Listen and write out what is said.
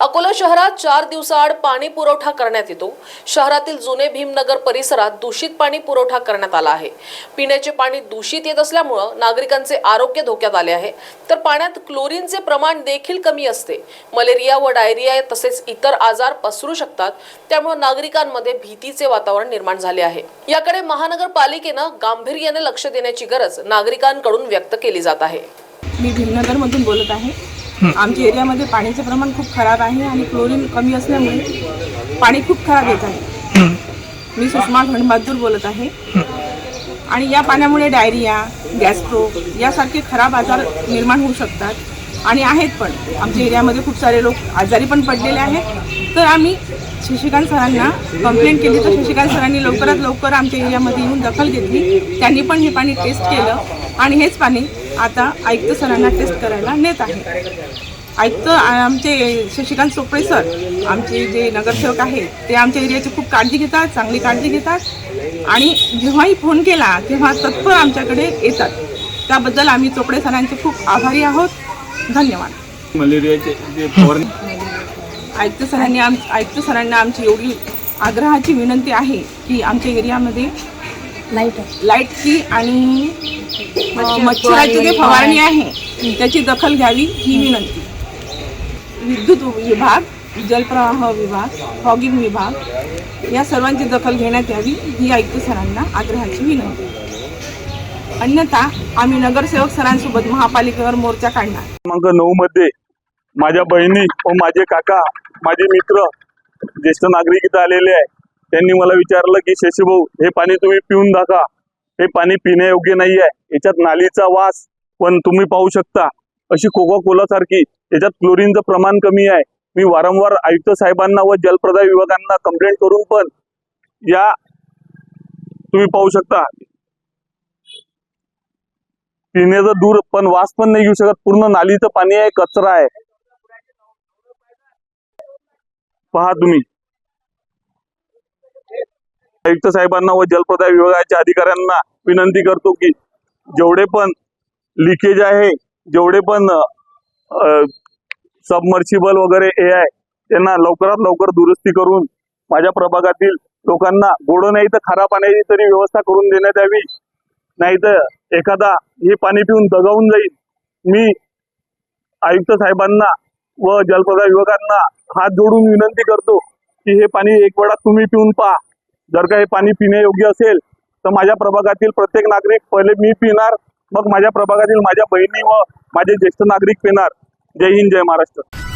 अकोला शहरात चार दिवसाआड पाणी पुरवठा करण्यात येतो. शहरातील जुने भीमनगर परिसरात दूषित पाणी पुरवठा करण्यात आला आहे. पिण्याचे पाणी दूषित येत असल्यामुळं नागरिकांचे आरोग्य धोक्यात आले आहे. तर पाण्यात क्लोरीनचे प्रमाण देखील कमी असते. मलेरिया व डायरिया तसेच इतर आजार पसरू शकतात. त्यामुळे नागरिकांमध्ये भीतीचे वातावरण निर्माण झाले आहे. याकडे महानगरपालिकेनं गांभीर्याने लक्ष देण्याची गरज नागरिकांकडून व्यक्त केली जात आहे. मी भीमनगरमधून बोलत आहे. आमच्या एरियामध्ये पाण्याचे प्रमाण खूप खराब आहे आणि क्लोरीन कमी असल्यामुळे पाणी खूप खराब येत आहे. मी सुषमा घनबहादूर बोलत आहे. आणि या पाण्यामुळे डायरिया गॅस्ट्रो यासारखे खराब आजार निर्माण होऊ शकतात. आणि आहेत पण. आमच्या एरियामध्ये खूप सारे लोक आजारी पण पडलेले आहेत. तर आम्ही शशिकांत सरांना कंप्लेंट केली. तर शशिकांत सरांनी लवकरात लवकर आमच्या एरियामध्ये येऊन दखल घेतली. त्यांनी पण हे पाणी टेस्ट केलं. आणि हेच पाणी आता आयुक्त सरांना टेस्ट करायला नेत आहे. आयुक्त आमचे शशिकांत चोपडे सर आमचे जे नगरसेवक आहेत ते आमच्या एरियाची खूप काळजी घेतात चांगली काळजी घेतात. आणि जेव्हाही फोन केला तेव्हा तत्पर आमच्याकडे येतात. त्याबद्दल आम्ही चोपडे सरांचे खूप आभारी आहोत. धन्यवाद. मलेरियाचे जे आयुक्त सरांनी आम आयुक्त सरांना आमची एवढी आग्रहाची विनंती आहे की आमच्या एरियामध्ये लाइट लाईटची आणि मच्छराची जी फवारणी आहे. त्याची दखल घ्यावी ही विनंती. विद्युत विभाग जलप्रवाह विभाग फॉगिंग विभाग या सर्वांची दखल घेण्यात यावी ही आयुक्त सरांना आग्रहाची विनंती. अन्यथा आम्ही नगरसेवक सरांसोबत महापालिकेवर मोर्चा काढणार. क्रमांक नऊ मध्ये माझ्या बहिणी व माझे काका माझे मित्र ज्येष्ठ नागरिक इथं आलेले आहे. त्यांनी मला विचारलं की शशीभाऊ हे पाणी तुम्ही पिऊन दाखवा. हे पाणी पिण्यायोग्य नाही आहे याच्यात नालीचा वास पण तुम्ही पाहू शकता. अशी कोका कोला सारखी याच्यात क्लोरीनचं प्रमाण कमी आहे. मी वारंवार आयुक्त साहेबांना व जलप्रदाय विभागांना कंप्लेंट करून पण या तुम्ही पाहू शकता. पिण्याचं दूर पण वास पण नाही घेऊ शकत. पूर्ण नालीचं पाणी आहे कचरा आहे. पहा तुम्ही. आयुक्त साहेबांना व जलप्रदाय विभागाच्या अधिकाऱ्यांना विनंती करतो की जेवढे पण लिकेज आहे जेवढे पण सबमर्सिबल वगैरे हे आहे त्यांना लवकरात लवकर दुरुस्ती करून माझ्या प्रभागातील लोकांना गोड नाही तर खारा पाण्याची तरी व्यवस्था करून देण्यात यावी. नाही तर एखादा हे पाणी पिऊन दगावून जाईल. मी आयुक्त साहेबांना व जलप्रदाय विभागांना हात जोडून विनंती करतो की हे पाणी एक वेळा तुम्ही पिऊन पहा. जर का हे पाणी पिण्यायोग्य असेल तर माझ्या प्रभागातील प्रत्येक नागरिक पहिले मी पिणार मग माझ्या प्रभागातील माझ्या बहिणी व माझे ज्येष्ठ नागरिक पिणार. जय हिंद जय महाराष्ट्र.